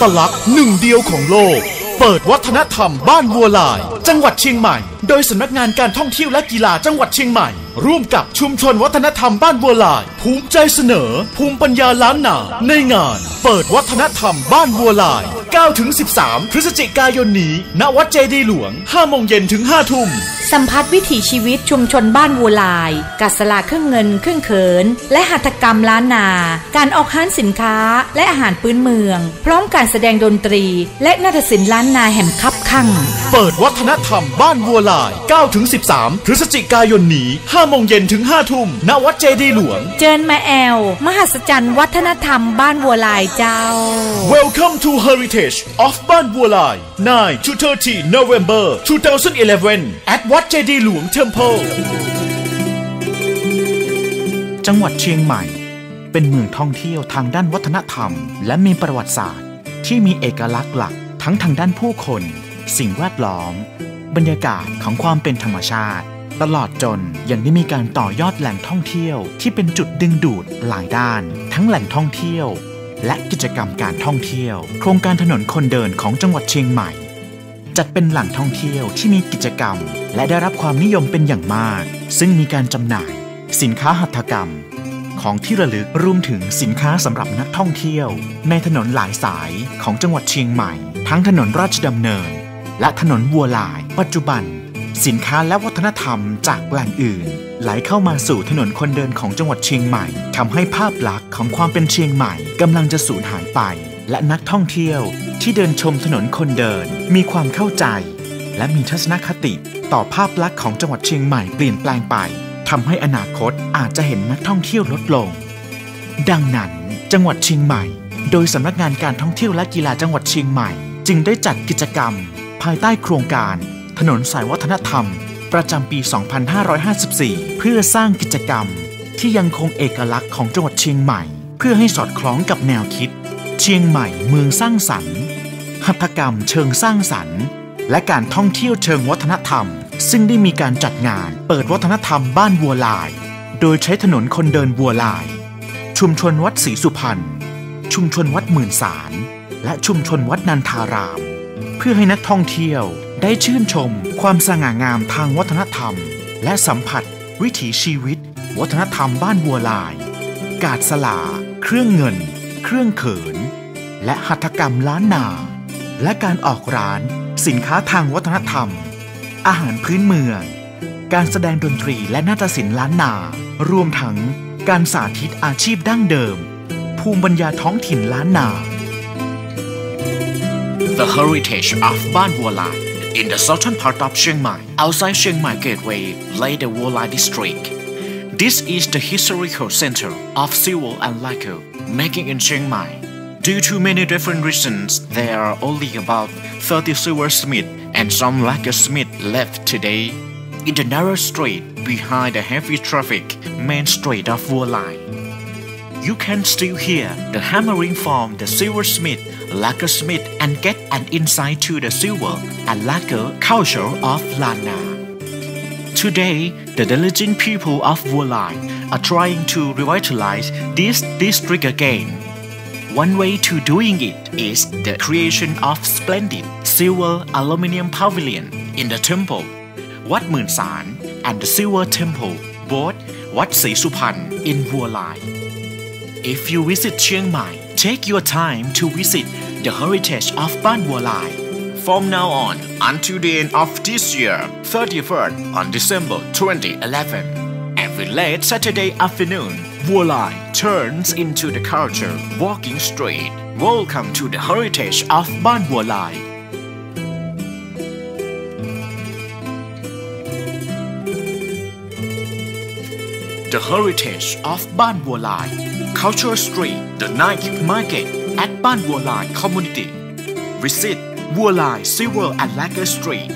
ตลักษณ์หนึ่งเดียวของโลก เปิดวัฒนธรรมบ้านวัวลาย จังหวัดเชียงใหม่ โดยสำนักงานการท่องเที่ยวและกีฬาจังหวัดเชียงใหม่ ร่วมกับชุมชนวัฒนธรรมบ้านวัวลาย ภูมิใจเสนอ ภูมิปัญญาล้านนาในงาน เปิดวัฒนธรรมบ้านวัวลาย 9-13 พฤศจิกายนนี้ ณ วัดเจดีย์หลวง 5 โมงเย็นถึง 5 ทุ่ม สัมผัสวิถีชีวิตชุมชนบ้านวัวลาย กัสลาเครื่องเงินเครื่องเขิน และหัตถกรรมล้านนา การออกห้านสินค้าและอาหารพื้นเมือง พร้อมการแสดงดนตรี และนาฏศิลป์ล้านนาแห่มคับข้างเปิดวัฒนธรรมบ้านวัวลาย9-13 พฤศจิกายนนี้ 5 โมงเย็นถึง 5 ทุ่ม ณ วัดเจดีย์หลวง เจิญมาแอล มหัศจรรย์วัฒนธรรมบ้านวัวลายเจ้า Welcome to Heritage of บ้านบัวลาย9 to 30 November 2011 at วัดเจดีหลวง Temple จังหวัดเชียงใหม่ เป็นเมืองท่องเที่ยวทางด้านวัฒนธรรม และมีประวัติศาสตร์ ที่มีเอกลักษณ์หลักทั้งทางด้านผู้คน สิ่งแวดล้อม บรรยากาศของความเป็นธรรมชาติ ตลอดจนยังได้มีการต่อยอดแหล่งท่องเที่ยวที่เป็นจุดดึงดูดหลายด้าน ทั้งแหล่งท่องเที่ยว และกิจกรรมการท่องเที่ยว โครงการถนนคนเดินของจังหวัดเชียงใหม่ จัดเป็นแหล่งท่องเที่ยวที่มีกิจกรรม และได้รับความนิยมเป็นอย่างมาก ซึ่งมีการจำหน่าย สินค้าหัตถกรรม ของที่ระลึกรวมถึงสินค้าสำหรับนักท่องเที่ยว ในถนนหลายสายของจังหวัดเชียงใหม่ ทั้งถนนราชดำเนิน และถนนวัวลาย ปัจจุบัน สินค้าและวัฒนธรรมจากแหล่งอื่น ไหลเข้ามาสู่ถนนคนเดินของจังหวัดเชียงใหม่ทำให้ภาพลักษณ์ของความเป็นเชียงใหม่กำลังจะสูญหายไป และนักท่องเที่ยวที่เดินชมถนนคนเดินมีความเข้าใจ และมีทัศนคติต่อภาพลักษณ์ของจังหวัดเชียงใหม่เปลี่ยนแปลงไปทำให้อนาคตอาจจะเห็นนักท่องเที่ยวลดลง ดังนั้น จังหวัดเชียงใหม่ โดยสำนักงานการท่องเที่ยวและกีฬาจังหวัดเชียงใหม่ จึงได้จัดกิจกรรม ภายใต้โครงการ ถนนสายวัฒนธรรม ประจำปี 2554 เพื่อสร้างกิจกรรม ที่ยังคงเอกลักษณ์ของจังหวัดเชียงใหม่ เพื่อให้สอดคล้องกับแนวคิด เชียงใหม่เมืองสร้างสรรค์ หัตถกรรมเชิงสร้างสรรค์ และการท่องเที่ยวเชิงวัฒนธรรม ซึ่งได้มีการจัดงานเปิดวัฒนธรรมบ้านวัวลาย โดยใช้ถนนคนเดินวัวลาย ชุมชนวัดศรีสุพรรณชุมชนวัดหมื่นสารและชุมชนวัดนันทาราม เพื่อให้นักท่องเที่ยว ได้ชื่นชมความสง่างามทางวัฒนธรรม และสัมผัส วิถีชีวิต วัฒนธรรมบ้านวัวลาย กาดสลา เครื่องเงิน เครื่องเขิน และหัตถกรรมล้านนา และการออกร้านสินค้าทางวัฒนธรรม อาหารพื้นเมือง การแสดงดนตรีและนาฏศิลป์ล้านนา รวมทั้งการสาธิตอาชีพดั้งเดิม ภูมิปัญญาท้องถิ่นล้านนา The heritage of Ban Wolai in the southern part of Chiang Mai, outside Chiang Mai Gateway, lay the Wolai district. This is the historical center of silver and lacquer making in Chiang Mai. Due to many different reasons, there are only about 30 silversmiths and some lacquersmiths left today. In the narrow street behind the heavy traffic main street of Wolai, you can still hear the hammering from the silversmith, lacquersmith, and get an insight to the silver and lacquer culture of Lana. Today, the diligent people of Wolai are trying to revitalize this district again. One way to doing it is the creation of splendid silver aluminum pavilion in the temple, Wat Mun San, and the Silver Temple, both Wat Si Supan in Wolai. If you visit Chiang Mai, take your time to visit the heritage of Ban Wolai. From now on until the end of this year, 31st on December 2011, every late Saturday afternoon, Wolai turns into the culture walking street. Welcome to the heritage of Ban Wolai. The heritage of Ban Wolai, Cultural Street, the night market at Ban Wolai community. Visit Wolai Silver and Lacquer Street.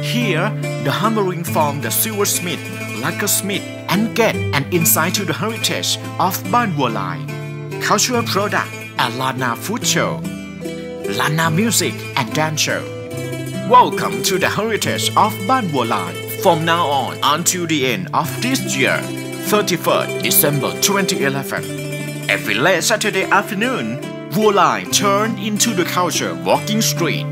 Here, the hammering from the silversmith, lacquersmith, and get an insight to the heritage of Ban Wolai, cultural product, and Lana food show, Lana music and dance show. Welcome to the heritage of Ban Wolai from now on until the end of this year, 31st December 2011. Every late Saturday afternoon, Wu Vuolai turned into the culture walking street